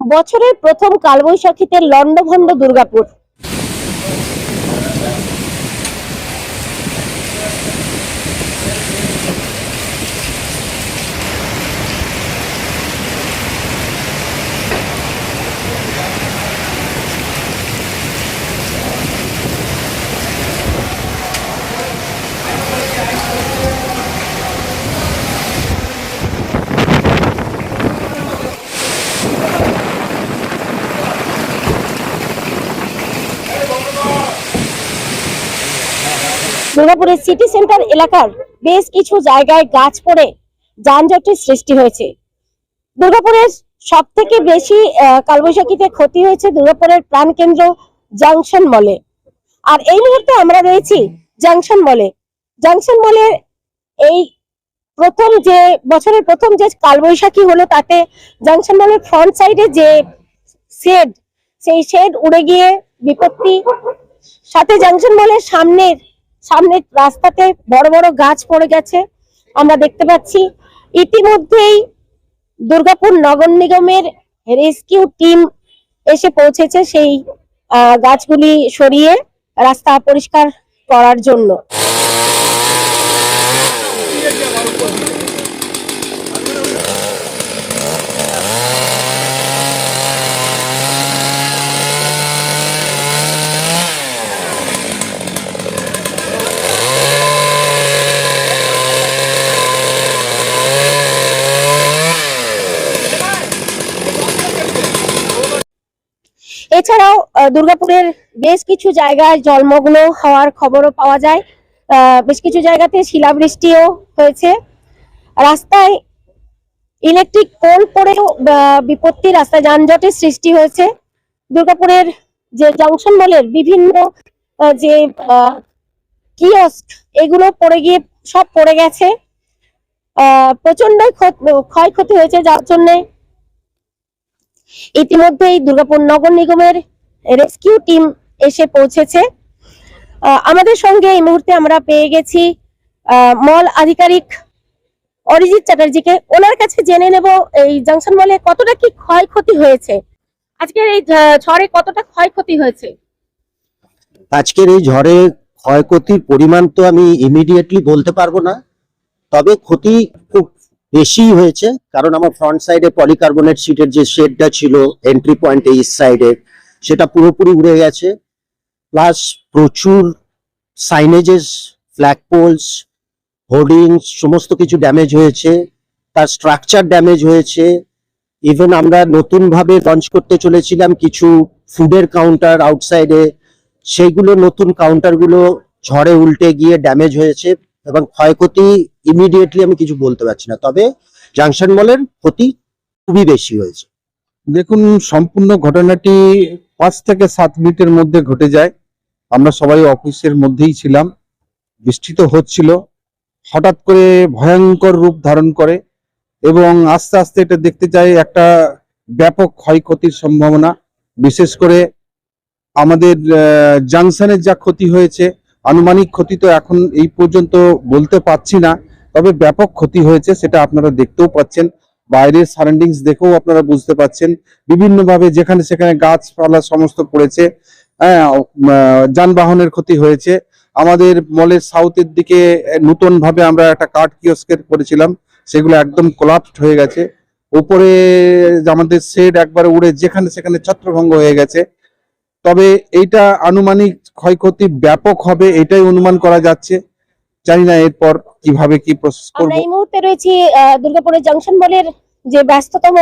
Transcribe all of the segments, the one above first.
বছরের প্রথম কালবৈশাখীতে লণ্ডভণ্ড দুর্গাপুর। দুর্গাপুরের সিটি সেন্টার এলাকার বেশ কিছু জায়গায় গাছ পড়ে যানজটের সৃষ্টি হয়েছে। দুর্গাপুরের সব থেকে বেশি কালবৈশাখীতে ক্ষতি হয়েছে দুর্গাপুরের প্রাণকেন্দ্র জাংশন মলে। আর এই মুহূর্তে আমরা রয়েছি জাংশন মলে। জাংশন মলের এই প্রথম যে, বছরের প্রথম যে কালবৈশাখী হলো তাতে জাংশন মলের ফ্রন্ট সাইডে যে শেড সেই শেড উড়ে গিয়ে বিপত্তি, সাথে জাংশন মলের সামনের সামনের রাস্তাতে বড় বড় গাছ পড়ে গেছে। আমরা দেখতে পাচ্ছি, ইতিমধ্যেই দুর্গাপুর নগর নিগমের রেস্কিউ টিম এসে পৌঁছেছে সেই গাছগুলি সরিয়ে রাস্তা পরিষ্কার করার জন্য। এছাড়াও দুর্গাপুরের বেশ কিছু জায়গায় জলমগ্ন হওয়ার খবরও পাওয়া যায়। বেশ কিছু জায়গাতে শিলাবৃষ্টিও হয়েছে। রাস্তায় ইলেকট্রিক পোল পড়েও বিপত্তি, রাস্তায় যানজটের সৃষ্টি হয়েছে। দুর্গাপুরের যে জংশন মলের বিভিন্ন যে কিয়স্ক, এগুলো পড়ে গিয়ে সব পড়ে গেছে। আহ প্রচণ্ড ক্ষয়ক্ষতি হয়েছে যার জন্যে ইতিমধ্যেই দুর্গাপুর নগর নিগমের রেস্কিউ টিম এসে পৌঁছেছে। আমাদের সঙ্গে এই মুহূর্তে আমরা পেয়ে গেছি মল আধিকারিক অরিজিৎ চ্যাটার্জিকে। ওনার কাছে জেনে নেব এই জাংশন মলে কতটা কি ক্ষয়ক্ষতি হয়েছে। আজকের এই ঝড়ে কতটা ক্ষয়ক্ষতি হয়েছে? আজকের এই ঝড়ে ক্ষয়ক্ষতির পরিমাণ তো আমি ইমিডিয়েটলি বলতে পারব না। তবে ক্ষতি খুব বেশি হয়েছে, কারণ আমার ফ্রন্ট সাইডে পলিকার্বনেট সিটের যে শেডটা ছিল এন্ট্রি পয়েন্টে ইস্ট সাইডে সেটা পুরোপুরি উড়ে গেছে। প্লাস প্রচুর সাইনেজেস ফ্ল্যাগ পোলস হোর্ডিংস সমস্ত কিছু ড্যামেজ হয়েছে। তার স্ট্রাকচার ড্যামেজ হয়েছে। ইভেন আমরা নতুন ভাবে লঞ্চ করতে চলেছিলাম কিছু ফুডের কাউন্টার আউটসাইডে সেইগুলো নতুন কাউন্টারগুলো ঝড়ে উল্টে গিয়ে ড্যামেজ হয়েছে এবং ক্ষয়ক্ষতি ইমিডিয়েটলি আমি কিছু বলতে পারছি না। তবে জাংশন মলের ক্ষতি খুবই বেশি হয়েছে। দেখুন, সম্পূর্ণ ঘটনাটি পাঁচ থেকে সাত মিনিটের মধ্যে ঘটে যায়। আমরা সবাই অফিসের মধ্যেই ছিলাম। বৃষ্টি তো হচ্ছিল। হঠাৎ করে ভয়ঙ্কর রূপ ধারণ করে এবং আস্তে আস্তে এটা দেখতে চাই একটা ব্যাপক ক্ষয়ক্ষতির সম্ভাবনা। বিশেষ করে আমাদের জাংশনের যা ক্ষতি হয়েছে, আনুমানিক ক্ষতি তো এখন এই পর্যন্ত বলতে পারছি না। তবে ব্যাপক ক্ষতি হয়েছে, সেটা আপনারা দেখতেও পাচ্ছেন। বাইরের সারাউন্ডিংস দেখেও আপনারা বুঝতে পাচ্ছেন। বিভিন্নভাবে যেখানে সেখানে গাছপালা সমস্ত পড়েছে। হ্যাঁ যানবাহনের ক্ষতি হয়েছে। আমাদের মলের সাউথের দিকে নতুন ভাবে আমরা একটা কাঠ কিয়স্কের করেছিলাম। সেগুলো একদম কোলাপসড হয়ে গেছে। উপরে আমাদের শেড একবারে উড়ে যেখানে সেখানে ছত্রভঙ্গ হয়ে গেছে। তবে এইটা আনুমানিক ক্ষয়ক্ষতি ব্যাপক হবে, এটাই অনুমান করা যাচ্ছে। জানি না এরপর কীভাবে কি প্রসেস আমরা এই মুহূর্তে রয়েছি দুর্গাপুরের জংশন মলের যে ব্যস্ততম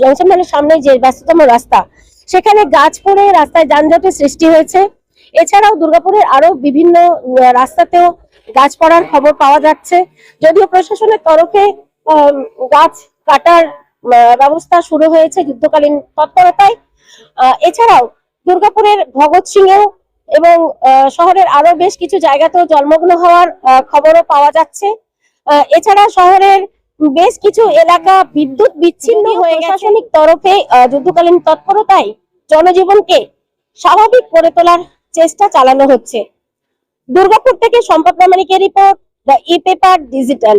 জংশন মলের সামনে যে ব্যস্ততম রাস্তা সেখানে গাছ পড়ে রাস্তায় যানজটের সৃষ্টি হয়েছে। এছাড়াও দুর্গাপুরের আরও বিভিন্ন রাস্তাতেও গাছ পড়ার খবর পাওয়া যাচ্ছে। যদিও প্রশাসনের তরফে গাছ কাটার ব্যবস্থা শুরু হয়েছে যুদ্ধকালীন তৎপরতায়। আহ, এছাড়াও দুর্গাপুরের ভগৎ সিংহেও এবং শহরের আরও বেশ কিছু জায়গাতেও জলমগ্ন হওয়ার খবরও পাওয়া যাচ্ছে। এছাড়া শহরের বেশ কিছু এলাকা বিদ্যুৎ বিচ্ছিন্ন হয়ে প্রশাসনিক তরফে যুদ্ধকালীন তৎপরতায় জনজীবনকে স্বাভাবিক করে তোলার চেষ্টা চালানো হচ্ছে। দুর্গাপুর থেকে সম্পদ প্রামাণিকের report the e paper digital.